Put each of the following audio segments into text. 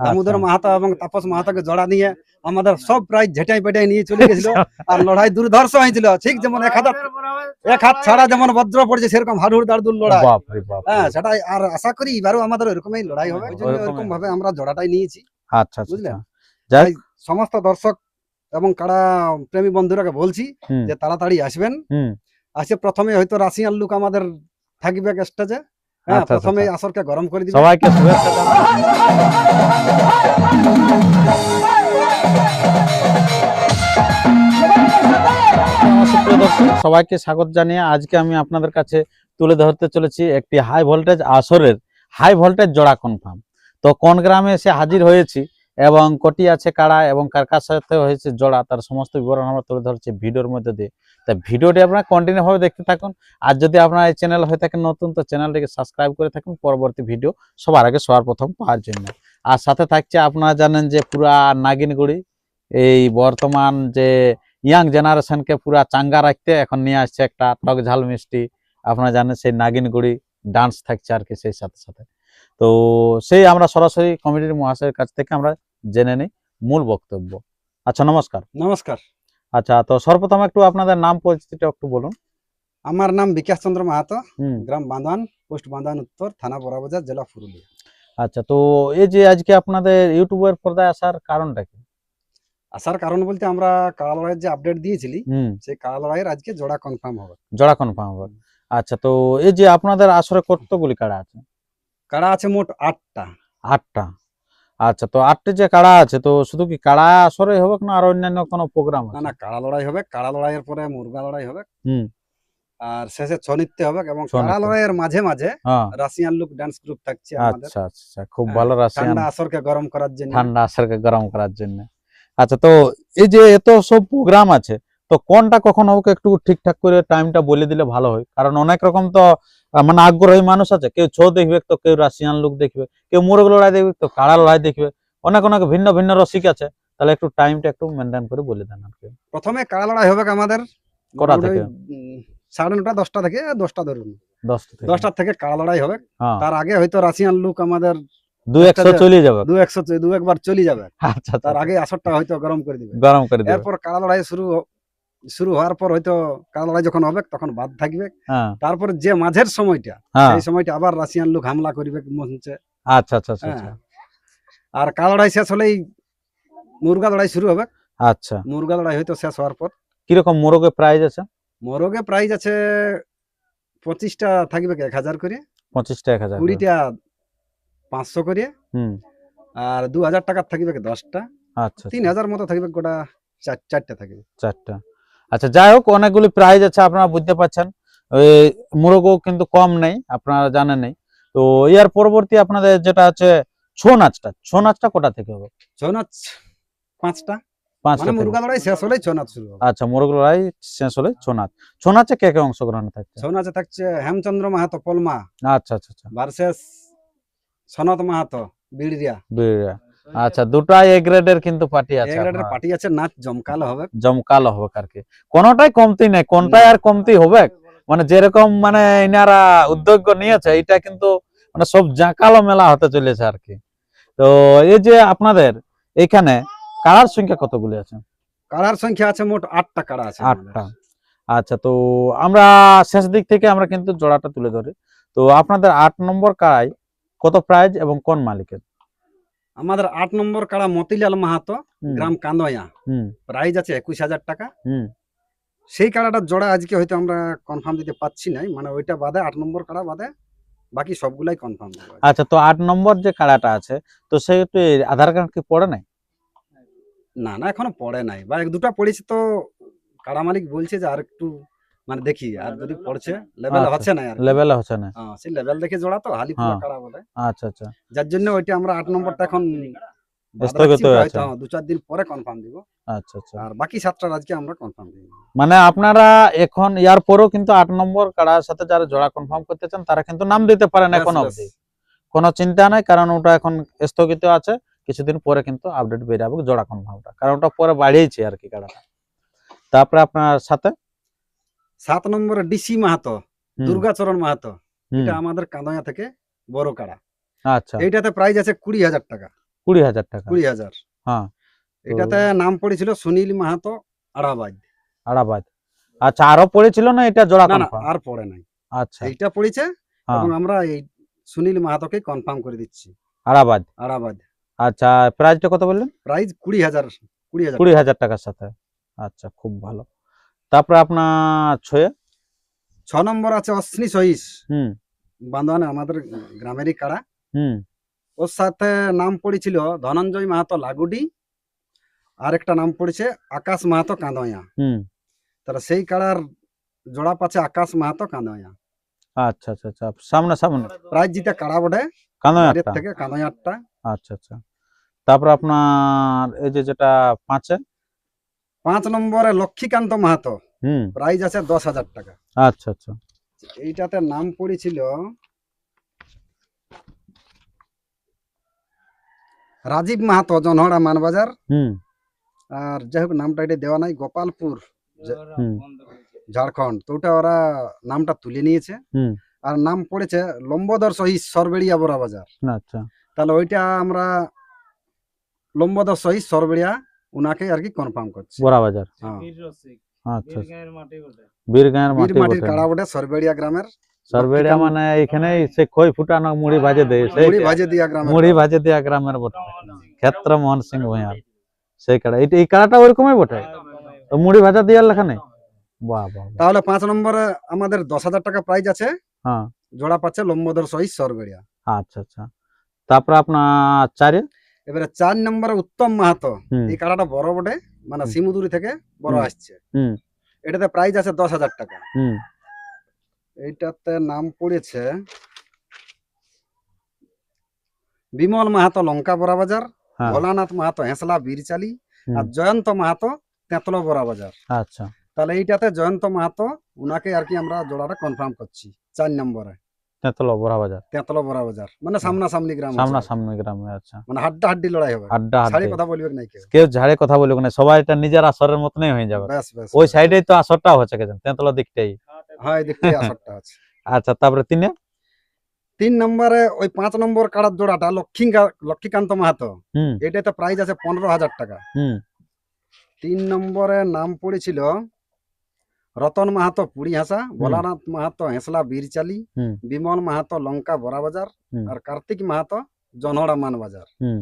দামোদর আচ্ছা। মাহাতো এবং তাপস মাহাতোকে জড়া নিয়ে আমাদের সব প্রায় ঝেটাই পেটাই নিয়ে চলে গেছিল। আর লড়াই দুর্ধর্ষ হয়েছিল। ঠিক যেমন এক হাত এক হাত ছাড়া যেমন বজ্র পড়ছে সেরকম হাড়ুর দাড়দুর লড়াই। হ্যাঁ সেটাই। আর আশা করি এবারও আমাদের এরকমই লড়াই হবে। এরকম ভাবে আমরা জোড়াটাই নিয়েছি। আচ্ছা আচ্ছা বুঝলেন? আচ্ছা। যাই সমস্ত দর্শক এবং কারা প্রেমী বন্ধুরাকে বলছি যে তাড়াতাড়ি আসবেন। আসে প্রথমে হয়তো রাশিয়ান লুক আমাদের থাকবে স্টেজে হ্যাঁ আচ্ছা, আচ্ছা, প্রথমে আচ্ছা। আসরকে গরম করে সবাইকে শুভেচ্ছা দর্শক, সবাইকে স্বাগত জানিয়ে আজকে আমি আপনাদের কাছে তুলে ধরতে চলেছি একটি হাই ভোল্টেজ আসরের হাই ভোল্টেজ জোড়া কনফার্ম তো কোন গ্রামে এসে হাজির হয়েছি? এবং কটি আছে কাড়া এবং কার কার সাথে হয়েছে জোড়া, তার সমস্ত বিবরণ আমরা তুলে ধরছি ভিডিওর মধ্যে দিয়ে। তা ভিডিওটি আপনারা কন্টিনিউ ভাবে দেখতে থাকুন। আর যদি আপনার এই চ্যানেল হয়ে থাকেন নতুন, তো চ্যানেলটিকে সাবস্ক্রাইব করে থাকুন। পরবর্তী ভিডিও সবার আগে সবার প্রথম পাওয়ার জন্য। আর সাথে থাকছে আপনারা জানেন যে পুরা নাগিনগুড়ি, এই বর্তমান যে ইয়াং জেনারেশনকে পুরা চাঙ্গা রাখতে এখন নিয়ে আসছে একটা টক ঝাল মিষ্টি। আপনারা জানেন সেই নাগিনগুড়ি ডান্স থাকছে আর কি সেই সাথে সাথে। তো সেই আমরা সরাসরি কমিটির মহাশয়ের কাছ থেকে আমরা জেনে নিই মূল বক্তব্য। আচ্ছা নমস্কার। নমস্কার। আচ্ছা তো সর্বপ্রথম একটু আপনাদের নাম পরিচিতিটা একটু বলুন। আমার নাম বিকাশ চন্দ্র মাহাতো গ্রাম বাঁধান পোস্ট বাঁধান উত্তর থানা বড়াবাজার জেলা পুরুলিয়া। আচ্ছা তো এই যে আজকে আপনাদের ইউটিউবের পর্দায় আসার কারণটা কি? আসার কারণ বলতে আমরা কাড়া লড়াইয়ের যে আপডেট দিয়েছিলি সেই কাড়া লড়াইয়ের আজকে জোড়া কনফার্ম হবে। জোড়া কনফার্ম হবে। আচ্ছা তো এই যে আপনাদের আসরে কতগুলি কাড়া আছে? কাড়া আছে মোট আটটা। আটটা। আচ্ছা তো আটটি যে কাড়া আছে তো শুধু কি কাড়া আসরে হবে না আর অন্যান্য কোনো প্রোগ্রাম না না কাড়া লড়াই হবে কাড়া লড়াইয়ের পরে মুরগা লড়াই হবে। হুম। আর শেষে ছৌ নৃত্য হবে এবং কাড়া লড়াইয়ের মাঝে মাঝে রাশিয়ান লুক ডান্স গ্রুপ থাকছে আমাদের। আচ্ছা আচ্ছা খুব হ্যাঁ, ভালো রাশিয়ান ঠান্ডা আসরকে গরম করার জন্য। ঠান্ডা আসরকে গরম করার জন্য। আচ্ছা তো এই যে এত সব প্রোগ্রাম আছে তো কোনটা কখন হবে একটু ঠিকঠাক করে টাইমটা বলে দিলে ভালো হয়? কারণ অনেক রকম তো মানে আগ্রহী মানুষ আছে। কেউ ছৌ দেখবে তো কেউ রাশিয়ান লুক দেখবে কেউ মুরগ লড়াই দেখবে তো কাড়া লড়াই দেখবে। অনেক অনেক ভিন্ন ভিন্ন রসিক আছে। তাহলে একটু টাইমটা একটু মেনটেন করে বলে দেন আর কি। প্রথমে কাড়া লড়াই হবে আমাদের কটা থেকে? সাড়ে নটা দশটা থেকে দশটা ধরুন। দশটা থেকে। থেকে কাড়া লড়াই হবে। হ্যাঁ। তার আগে হয়তো রাশিয়ান লুক আমাদের দু একশো চলে যাবে। দু একশো দু একবার চলে যাবে। আচ্ছা আচ্ছা, তার আগে আসরটা হয়তো গরম করে দিবে। গরম করে দেবে। এরপর কাড়া লড়াই শুরু শুরু হওয়ার পর হয়তো কাড়া লড়াই যখন হবে তখন বাদ থাকবে। হ্যাঁ। তারপর যে মাঝের সময়টা হ্যাঁ। সেই সময়টা আবার রাশিয়ান লোক হামলা করিবে মঞ্চে। আচ্ছা আচ্ছা আচ্ছা আচ্ছা। হ্যাঁ। আর কাড়া লড়াই শেষ হলেই মুরগা লড়াই শুরু হবে। আচ্ছা। মুরগা লড়াই হয়তো শেষ হওয়ার পর। কীরকম মোরগের প্রাইজ আছে? মোরগে প্রাইজ আছে পঁচিশটা থাকবে এক হাজার করে। পঁচিশটা এক হাজার কুড়িটা পাঁচশো করে। হুম। আর দু হাজার টাকার থাকবে দশটা। আচ্ছা। তিন হাজার মতো থাকবে গোটা চার চারটা থাকবে। চারটা। আচ্ছা যাই হোক অনেকগুলি প্রাইজ আছে আপনারা বুঝতে পারছেন। মুরগও কিন্তু কম নেই আপনারা জানেন নেই। তো ইয়ার পরবর্তী আপনাদের যেটা আছে ছৌ নাচটা। ছৌ নাচটা কোটা থেকে হবে? ছৌ নাচ পাঁচটা। পাঁচটা মানে মুরগা লড়াই শেষ হলেই ছৌ নাচ শুরু হবে। আচ্ছা মুরগ লড়াই শেষ হলে ছৌ নাচ। ছৌ নাচে কে কে অংশগ্রহণ থাকছে? ছৌ নাচে থাকছে হেমচন্দ্র মাহাতো পলমা। আচ্ছা আচ্ছা আচ্ছা। ভার্সেস সনত মাহাতো বিড়িয়া। বিড়িয়া। আচ্ছা দুটা এ গ্রেডের কিন্তু পার্টি আছে এক গ্রেডের। পার্টি আছে নাচ জমকালো হবে। জমকালো হবে আর কি কোনটাই কমতি নেই কোনটাই আর কমতি হবে? মানে যেরকম মানে ইনারা উদ্যোগ নিয়েছে এটা কিন্তু মানে সব জাঁকালো মেলা হতে চলেছে আর কি তো এই যে আপনাদের এখানে কারার সংখ্যা কতগুলি আছে? কাড়ার সংখ্যা আছে মোট আটটা কাড়া আছে। আটটা। আচ্ছা তো আমরা শেষ দিক থেকে আমরা কিন্তু জোড়াটা তুলে ধরি। তো আপনাদের আট নম্বর কাড়াই কত প্রাইজ এবং কোন মালিকের? আমাদের আট নম্বর কাড়া মতিলাল মাহাতো গ্রাম কান্দয়া। হুম। প্রাইজ আছে একুশ হাজার টাকা। সেই কাড়াটার জোড়া আজকে হয়তো আমরা কনফার্ম দিতে পারছি নাই মানে ওইটা বাদে আট নম্বর কাড়া বাদে বাকি সবগুলাই কনফার্ম আচ্ছা তো আট নম্বর যে কাড়াটা আছে তো সেটা আধার কার্ড কি পড়ে নাই? না না এখনও পড়ে নাই। বা এক দুটা পড়েছে তো কাড়া মালিক বলছে যে আর একটু মানে দেখি আর যদি পড়ছে লেভেল আচ্ছা, হচ্ছে না আর। লেভেলে হচ্ছে না। হ্যাঁ, সেই লেভেল দেখে জোড়া তো হালি পুরা হ্যাঁ। কাড়া বলে। আচ্ছা আচ্ছা। যার জন্য ওইটা আমরা আট নম্বরটা এখন স্থগিত হয়ে আছে। হ্যাঁ, দু চার দিন পরে কনফার্ম দিব। আচ্ছা আচ্ছা। আর বাকি সাতটা আজকে আমরা কনফার্ম দিব। মানে আপনারা এখন ইয়ার পরেও কিন্তু আট নম্বর কাড়ার সাথে যারা জোড়া কনফার্ম করতে চান তারা কিন্তু নাম দিতে পারেন এখন. অবধি। কোনো চিন্তা নাই কারণ ওটা এখন স্থগিত আছে। কিছুদিন পরে কিন্তু আপডেট বেরাবে জোড়া কনফার্মটা কারণ ওটা পরে বাড়িয়েছে আর কি কাড়াটা। তারপরে আপনার সাথে সাত নম্বরে ডিসি মাহাতো দুর্গাচরণ মাহাতো এটা আমাদের কাঁদয়া থেকে বড় কাড়া। আচ্ছা। এইটাতে প্রাইস আছে কুড়ি হাজার টাকা। কুড়ি হাজার টাকা। কুড়ি হাজার। হ্যাঁ। এটাতে নাম পড়েছিল সুনীল মাহাতো আড়াবাদ আড়াবাদ আচ্ছা আরও পড়েছিল না এটা জোড়া না না আর পড়ে নাই। আচ্ছা। এইটা পড়েছে হ্যাঁ। এবং আমরা এই সুনীল মাহাতোকে কনফার্ম করে দিচ্ছি। আড়াবাদ আড়াবাদ আচ্ছা প্রাইসটা কত বললেন? প্রাইস কুড়ি হাজার কুড়ি হাজার কুড়ি হাজার টাকার সাথে। আচ্ছা খুব ভালো। তারপরে আপনার ছয়ে? ছ নম্বর আছে অশ্বিনী সহিস হুম। বান্দোয়ান আমাদের গ্রামেরই কাড়া। হুম। ওর সাথে নাম পড়েছিল ধনঞ্জয় মাহাতো লাগুডি। আর একটা নাম পড়েছে আকাশ মাহাতো কাঁদয়া। হুম। তাহলে সেই কাড়ার জোড়া পাচ্ছে আকাশ মাহাতো কাঁদয়া। আচ্ছা আচ্ছা আচ্ছা। সামনে সামনে। প্রাইজ জিতে কাড়া বটে। একটা থেকে কাঁদয়ারটা। আচ্ছা আচ্ছা। তারপর আপনার এই যে যেটা পাঁচে? পাঁচ নম্বরে লক্ষ্মীকান্ত মাহাতো। হুম। প্রাইজ আছে দশ হাজার টাকা। আচ্ছা আচ্ছা। এইটাতে নাম পড়েছিল রাজীব মাহাতো জনহড়া মানবাজার। হুম। আর যাই হোক নামটা এটা দেওয়া নাই গোপালপুর হুম। ঝাড়খণ্ড। তো ওটা ওরা নামটা তুলে নিয়েছে। হুম। আর নাম পড়েছে লম্বদর সহিত সরবেড়িয়া বড়া বাজার। আচ্ছা। তাহলে ওইটা আমরা লম্বদর সহিত সরবেড়িয়া উনাকে আর কি কনফার্ম করছি। বড়া বাজার। হ্যাঁ। আচ্ছা। বীরগাঁয়ের মাটি মাটির বটে। কাড়া বটে সরবেড়িয়া গ্রামের সরবেড়িয়া মানে এখানে সে খই ফুটানো মুড়ি ভাজে দেয়। সেই মুড়ি ভাজে দিয়া গ্রামের মুড়ি ভাজে দেয়া গ্রামের বটে। ক্ষেত্র মোহন সিং সেই কাড়া। এই কাড়াটা ওইরকমই বটে? তো মুড়ি ভাজা দেওয়ার লেখা নেই? বাহ বাহ বাহ। তাহলে পাঁচ নম্বরে আমাদের দশ হাজার টাকা প্রাইজ আছে। হ্যাঁ। জোড়া পাচ্ছে লম্বদর সহিত সরবেড়িয়া। আচ্ছা আচ্ছা। তারপর আপনার চারে? এবারে চার নম্বরে উত্তম মাহাতো। এই কাড়াটা বড় বটে মানে হুম। শিমুদুরি থেকে বড় আসছে। এটাতে প্রাইজ আছে দশ হাজার টাকা। এইটাতে নাম পড়েছে বিমল মাহাতো লঙ্কা বড়া বাজার হ্যাঁ। ভোলানাথ মাহাতো হেঁসলা বীরচালি আর জয়ন্ত মাহাতো তেঁতলো বড়া বাজার। আচ্ছা। তাহলে এইটাতে জয়ন্ত মাহাতো উনাকে আর কি আমরা জোড়াটা কনফার্ম করছি চার নম্বরে। তেতলা বড়া বাজার তেঁতলো বড়া বাজার মানে সামনাসামনি গ্রাম আছে। সামনা সামনি গ্রামে আচ্ছা। মানে হাড্ডা হাড্ডি লড়াই হবে। আড্ডা ছাড়ি আড্ডি কথা বলবে নাই কেউ। কেউ ঝাড়ে কথা বলুক না সবাই এটা নিজের আসরের মতনই হয়ে যাবে। ওই। সাইডেই তো আসরটাও হচ্ছে গেছেন তেতলা দিকটাই। হ্যাঁ দেখতে আসরটা আছে। আচ্ছা তারপরে তিনে? তিন নম্বরে ওই পাঁচ নম্বর কাড়ার জোড়াটা লক্ষ্মী লক্ষ্মীকান্ত মাহাতো। হুম। এটাতে প্রাইস আছে পনেরো হাজার টাকা। হুম। তিন নম্বরে নাম পড়েছিল রতন মাহাতো পুরী হাসা ভোলানাথ মাহাতো হেঁসলা বীরচালি বিমল মাহাতো লঙ্কা বড়া বাজার আর কার্তিক মাহাতো জনহড়া মান বাজার। হুম।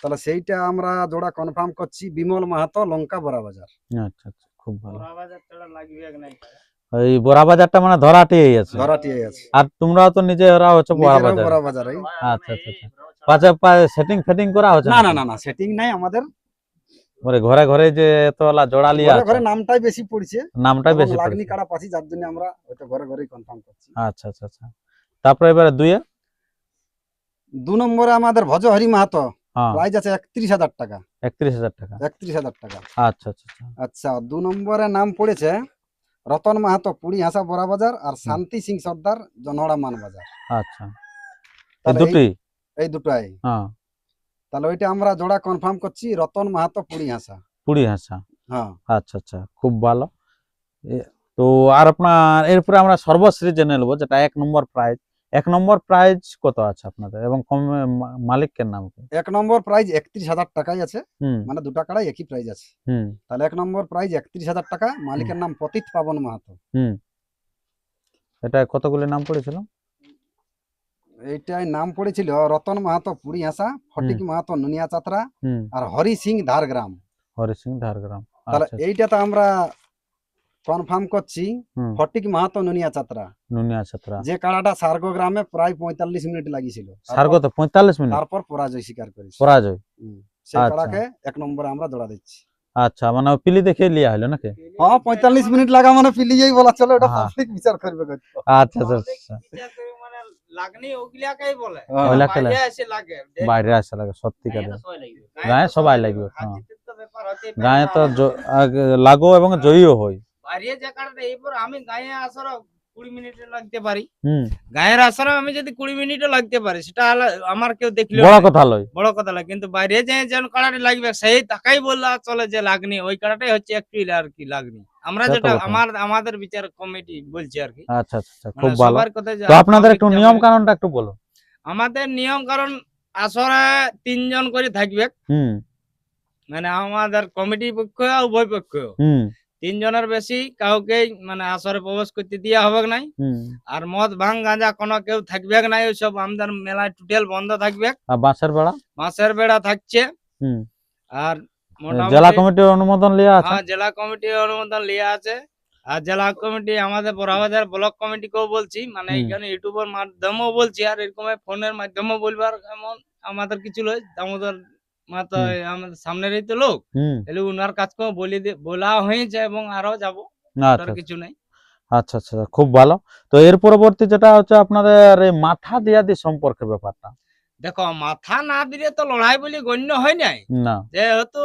তাহলে সেইটা আমরা জোড়া কনফার্ম করছি বিমল মাহাতো লঙ্কা বড়া বাজার। আচ্ছা আচ্ছা খুব ভালো। ওই বড়া বাজারটা মানে ধরাটি হয়ে আছে ধরাটি আছে আর তোমরাও তো নিজে ওরা হচ্ছে বড়া বাজার। বড়া বাজার আচ্ছা আচ্ছা আচ্ছা। পাঁচে সেটিং ফেটিং করা হচ্ছে না না না না সেটিং নাই আমাদের। ওরে ঘরে ঘরে যে এতলা জোড়া লিয়া ঘরে আছে। ঘরে নামটাই বেশি পড়ছে। নামটাই বেশি লাগনি। কাড়া পাচ্ছি যার জন্য আমরা হয়তো ঘরে ঘরেই কনফার্ম করছি। আচ্ছা আচ্ছা আচ্ছা। তারপরে এবারে দুইয়ে? দু নম্বরে আমাদের ভজহরি মাহাতো। হ্যাঁ। প্রাইস আছে একত্রিশ হাজার টাকা। একত্রিশ হাজার টাকা। একত্রিশ হাজার টাকা। আচ্ছা আচ্ছা আচ্ছা। আচ্ছা দু নম্বরে নাম পড়েছে রতন মাহাতো পুরী হাসা বড়া বাজার আর শান্তি সিং সর্দার জনহড়া মান বাজার। আচ্ছা। এই তাহলে এই- দুটি এই দুটাই। হ্যাঁ। তাহলে ওইটা আমরা জোড়া কনফার্ম করছি রতন মাহাতো পুরী হাসা পুরি হাসা হ্যাঁ। আচ্ছা আচ্ছা খুব ভালো। তো আর আপনার এরপরে আমরা সর্বশ্রী জেনে নেব যেটা এক নম্বর প্রাইজ এক নম্বর প্রাইজ কত আছে আপনাদের? এবং মালিকের নাম কি? এক নম্বর প্রাইজ একত্রিশ হাজার টাকাই আছে। মানে দুটা কাড়াই একই প্রাইজ আছে। হুম। তাহলে এক নম্বর প্রাইজ একত্রিশ হাজার টাকা মালিকের নাম পতিত পাবন মাহাতো। হুম। এটা কতগুলি নাম পড়েছিল? এইটাই নাম পড়েছিল রতন মাহাতো পুরী হাসা ফটিক মাহাতো নুনিয়া চাতরা আর হরি সিং ধারগ্রাম। হরি সিং ঝাড়গ্রাম তাহলে আচ্ছা এইটাতে আমরা কনফার্ম করছি ফটিক মাহাতো নুনিয়া চাতরা। নুনিয়া ছাত্রা যে কাড়াটা সার্গো গ্রামে প্রায় পঁয়তাল্লিশ মিনিট লাগিয়েছিল। সার্গ তো পঁয়তাল্লিশ মিনিট। তারপর পরাজয় স্বীকার করেছে। পরাজয়। সেই আচ্ছা। কাড়াকে এক নম্বরে আমরা দৌড়া দিচ্ছি। আচ্ছা মানে পিলি দেখে লিয়া হলো নাকি? হ্যাঁ পঁয়তাল্লিশ মিনিট লাগা মানে পিলিয়েই বলা চলো ওটা হ্যাঁ। পাবলিক বিচার করবে আচ্ছা আচ্ছা আচ্ছা। লাগনি ওগুলাকেই বলে। লাগে। বাইরে এসে লাগে। বাইরে আসা লাগে সত্যিকারে গায়ে সবাই লাগবে। হাজিদের তো ব্যাপার হতে পারে গায়ে তো না। জ- আগে লাগো এবং জয়ীও হয় বাইরে যে কারণে এইবার আমি গায়ে আসার কুড়ি মিনিটে লাগতে পারি। হুম। গায়ের আসার আমি যদি কুড়ি মিনিটও লাগতে পারি সেটা আমার কেউ দেখলে বড় কথা লয় বড় কথা লাগে কিন্তু বাইরে যে যেন কাড়াটা লাগবে সেই তাকাই বললা চলে যে লাগনি। ওই কাড়াটাই হচ্ছে একটু আর কি লাগনি। আমরা যেটা আমার আমাদের বিচার কমিটি বলছি আর কি। আচ্ছা আচ্ছা আচ্ছা মানে খুব ভালো কথা যে তো আপনাদের একটু নিয়ম কানুনটা একটু বলো। আমাদের নিয়ম কারণ আসরে তিনজন করে থাকবে। হুম। মানে আমাদের কমিটি পক্ষ আর উভয় পক্ষ। তিনজনের বেশি কাউকে মানে আসরে প্রবেশ করতে দেওয়া হবে নাই। আর মদ ভাঙ গাঁজা কোনো কেউ থাকবে নাই ওইসব আমাদের মেলায় টোটাল বন্ধ থাকবে। আর বাঁশের বেড়া? মাসের বেড়া থাকছে। হুম। আর জেলা কমিটির অনুমোদন লিয়া আছে? হ্যাঁ জেলা কমিটির অনুমোদন লিয়া আছে। আর জেলা কমিটি আমাদের বড়াবাজার ব্লক কমিটিকেও বলছি মানে। এখানে ইউটিউবের মাধ্যমেও বলছি আর এরকম ফোনের মাধ্যমেও বলবার এমন আমাদের কিছু লয় দামোদর হুম। আমাদের সামনেরই তো লোক। তাহলে উনার কাজকেও বলি দিয়ে- বলা হয়েছে এবং আরও যাব। আচ্ছা আর কিছু নাই। আচ্ছা আচ্ছা খুব ভালো। তো এর পরবর্তী যেটা হচ্ছে আপনাদের মাথা দিয়া দি সম্পর্কে ব্যাপারটা। দেখো মাথা না দিলে তো লড়াই বলে গণ্য হয় নাই। যেহেতু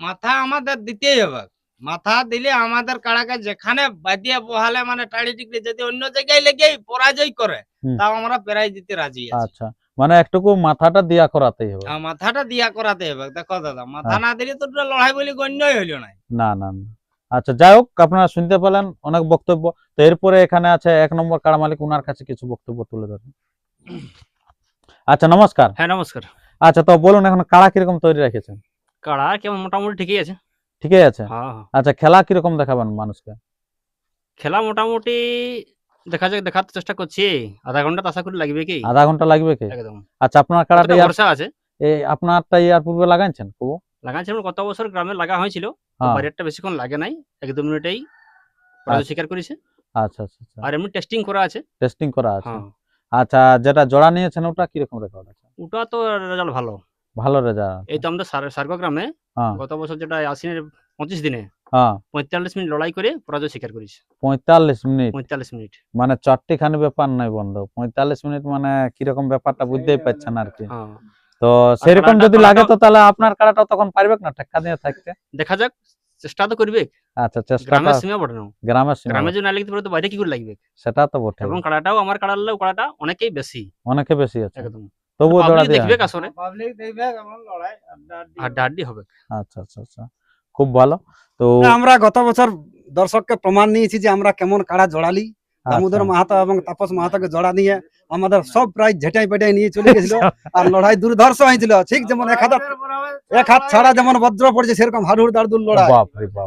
মাথা আমাদের দিতেই হবে। মাথা দিলে আমাদের কাড়াকে যেখানে বাদিয়ে বহালে মানে টাড়ি টিকলে যদি অন্য জায়গায় লেগে পরাজয় করে। তাও আমরা প্রাইজ দিতে রাজি আচ্ছা। মানে একটুকু মাথাটা দিয়া করাতেই হবে। মাথাটা দিয়া করাতে হবে। দেখো দাদা মাথা। না দিলে তো লড়াই বলে গণ্যই হইল না না না না। আচ্ছা যাই হোক আপনারা শুনতে পেলেন অনেক বক্তব্য। তো এরপরে এখানে আছে এক নম্বর কাড়া মালিক ওনার কাছে কিছু বক্তব্য তুলে ধরেন। আচ্ছা নমস্কার। হ্যাঁ নমস্কার। আচ্ছা তো বলুন এখন কাড়া কীরকম তৈরি রেখেছেন? কাড়া কেমন? মোটামুটি ঠিকই আছে। ঠিকই আছে? হ্যাঁ হ্যাঁ। আচ্ছা খেলা কীরকম দেখাবেন মানুষকে? খেলা মোটামুটি দেখা যাক দেখার চেষ্টা করছি। আধা ঘণ্টা আশা করি লাগবে কি? আধা ঘণ্টা লাগবে কি? একদম। আচ্ছা আপনার কাড়াটা ইয়ার- আছে? এই আপনারটা ইয়ার পূর্বে লাগাইছেন কবু? লাগাচ্ছি কত বছর গ্রামে লাগা হয়েছিল। হ্যাঁ। বাইরেরটা বেশিক্ষণ লাগে নাই এক দু মিনিটেই। আচ্ছা। স্বীকার করেছে। আচ্ছা আচ্ছা আচ্ছা। আর এমনি টেস্টিং করা আছে। টেস্টিং করা আছে। হ্যাঁ। আচ্ছা যেটা জোড়া নিয়েছেন ওটা কীরকম রেকর্ড আছে? ওটা তো রেজাল্ট ভালো। ভালো রেজাল্ট এই তো আমাদের সার- সার্গ গ্রামে হ্যাঁ। গত বছর যেটা আশ্বিনের পঁচিশ দিনে হ্যাঁ। পঁয়তাল্লিশ মিনিট লড়াই করে পরাজয় স্বীকার করেছে। পঁয়তাল্লিশ মিনিট? পঁয়তাল্লিশ মিনিট। মানে চারটি খানি ব্যাপার নাই বন্ধু। পঁয়তাল্লিশ মিনিট মানে কীরকম ব্যাপারটা বুঝতেই পারছেন আর কি। হ্যাঁ। তো সেরকম কাড়াটা- যদি লাগে তো তাহলে আপনার কাড়াটা তখন পারবে না টেক্কা দিয়ে থাকতে। দেখা যাক। চেষ্টা তো করবে আচ্ছা চেষ্টাটা গ্রামের সীমা বটে না গ্রামের সীমা গ্রামে যদি না লিখতে পারে তো বাইরে কি করে লাগবে? সেটা তো বটে। এবং কাড়াটাও আমার কাড়ার লোক কাড়াটা অনেকেই বেশি অনেকে বেশি আছে। একদম। তবুও জোড়া পাবলিক দিয়ে। দেখবে আসলে পাবলিক দেখবে এবং লড়াই আড্ডা-আড্ডি হাড্ডা হাড্ডি হবে। আচ্ছা আচ্ছা আচ্ছা। খুব ভালো। তো আমরা গত বছর দর্শককে প্রমাণ নিয়েছি যে আমরা কেমন কাড়া জড়ালি। দামোদর আচ্ছা, মাহাতো এবং তাপস মাহাতোকে জড়া নিয়ে আমাদের সব প্রায় ঝেটাই পেটাই নিয়ে চলে গেছিল। আর লড়াই দুর্ধর্ষ হয়েছিল। ঠিক যেমন এক হাত এক হাত ছাড়া যেমন বজ্র পড়ছে সেরকম হাড়ুর দাড়দুর লড়াই।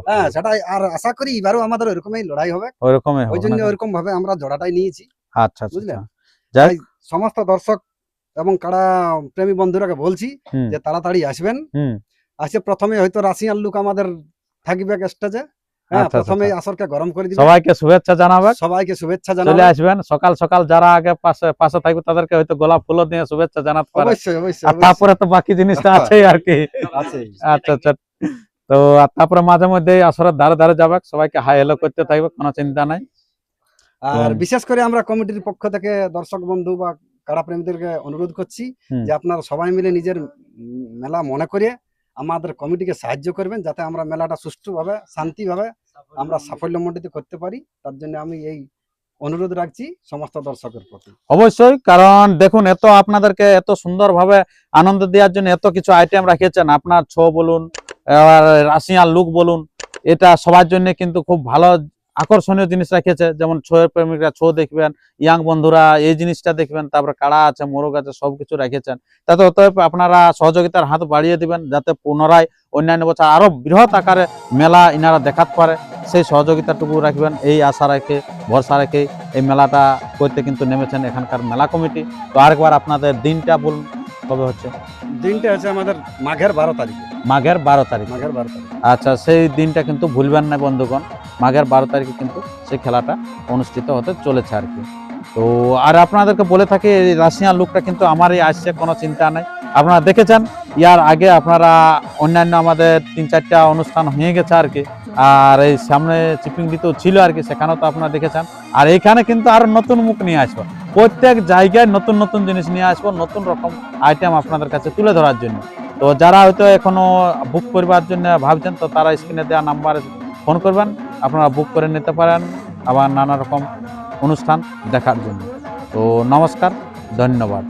হ্যাঁ সেটাই। আর আশা করি এবারও আমাদের ওইরকমই লড়াই হবে। ওইরকমই ওই জন্য? ওইরকম ভাবে আমরা জড়াটাই নিয়েছি। আচ্ছা আচ্ছা বুঝলেন? আচ্ছা। যাই সমস্ত দর্শক এবং কারা প্রেমী বন্ধুরাকে বলছি যে তাড়াতাড়ি আসবেন। আসে প্রথমে হয়তো রাশিয়ান লুক আমাদের থাকবে স্টেজে হ্যাঁ আচ্ছা, আচ্ছা, প্রথমে আচ্ছা। আসরকে গরম করে সবাইকে শুভেচ্ছা জানাবে সবাইকে শুভেচ্ছা চলে আসবেন। সকাল সকাল যারা আগে পাশে পাশে থাকবে তাদেরকে হয়তো গোলাপ ফুলও দিয়ে শুভেচ্ছা জানাতে পারে। অবশ্যই অবশ্যই আর তারপরে তো বাকি জিনিসটা আছেই আর কি। আছে আচ্ছা আচ্ছা। তো তারপরে মাঝে মধ্যে আসরের ধারে ধারে যাবে সবাইকে হাই হ্যালো করতে থাকবে কোনো চিন্তা নাই। আর বিশেষ করে আমরা কমিটির পক্ষ থেকে দর্শক বন্ধু বা কাড়া প্রেমীদেরকে অনুরোধ করছি যে আপনারা সবাই মিলে নিজের মেলা মনে করে আমাদের কমিটিকে সাহায্য করবেন যাতে আমরা মেলাটা সুষ্ঠুভাবে, শান্তিভাবে আমরা সাফল্যমণ্ডিত করতে পারি। তার জন্য আমি এই অনুরোধ রাখছি সমস্ত দর্শকের প্রতি। অবশ্যই, কারণ দেখুন, এত আপনাদেরকে এত সুন্দরভাবে আনন্দ দেওয়ার জন্য এত কিছু আইটেম রাখিয়েছেন। আপনার ছো বলুন রাশিয়ার লুক বলুন, এটা সবার জন্য কিন্তু খুব ভালো আকর্ষণীয় জিনিস রাখিয়েছে যেমন ছোয়ের প্রেমিকরা ছো দেখবেন, ইয়াং বন্ধুরা এই জিনিসটা দেখবেন, তারপরে কাড়া আছে, মোরগ আছে, সবকিছু রেখেছেন। তাতে অতএব আপনারা সহযোগিতার হাত বাড়িয়ে দিবেন, যাতে পুনরায় অন্যান্য বছর আরও বৃহৎ আকারে মেলা ইনারা দেখাতে পারে। সেই সহযোগিতাটুকু রাখবেন, এই আশা রেখে, ভরসা রেখে এই মেলাটা করতে কিন্তু নেমেছেন এখানকার মেলা কমিটি। তো আরেকবার আপনাদের দিনটা বলুন, কবে হচ্ছে? দিনটা হচ্ছে আমাদের মাঘের বারো তারিখে। মাঘের বারো তারিখ। মাঘের বারো তারিখ। আচ্ছা সেই দিনটা কিন্তু ভুলবেন না বন্ধুগণ। মাঘের বারো তারিখে কিন্তু সেই খেলাটা অনুষ্ঠিত হতে চলেছে আর কি। তো আর আপনাদেরকে বলে থাকি এই রাশিয়ান লুকটা কিন্তু আমারই আসছে কোনো চিন্তা নাই। আপনারা দেখেছেন ইয়ার আগে আপনারা অন্যান্য আমাদের তিন চারটা অনুষ্ঠান হয়ে গেছে আর কি। আর এই সামনে চিপিং চিপিংডিতেও ছিল আর কি সেখানেও তো আপনারা দেখেছেন। আর এইখানে কিন্তু আরও নতুন মুখ নিয়ে আসব। প্রত্যেক জায়গায় নতুন নতুন জিনিস নিয়ে আসব নতুন রকম আইটেম আপনাদের কাছে তুলে ধরার জন্য। তো যারা হয়তো এখনও বুক করবার জন্য ভাবছেন, তো তারা স্ক্রিনে দেওয়া নাম্বারে ফোন করবেন। আপনারা বুক করে নিতে পারেন আবার নানা রকম অনুষ্ঠান দেখার জন্য। তো নমস্কার, ধন্যবাদ।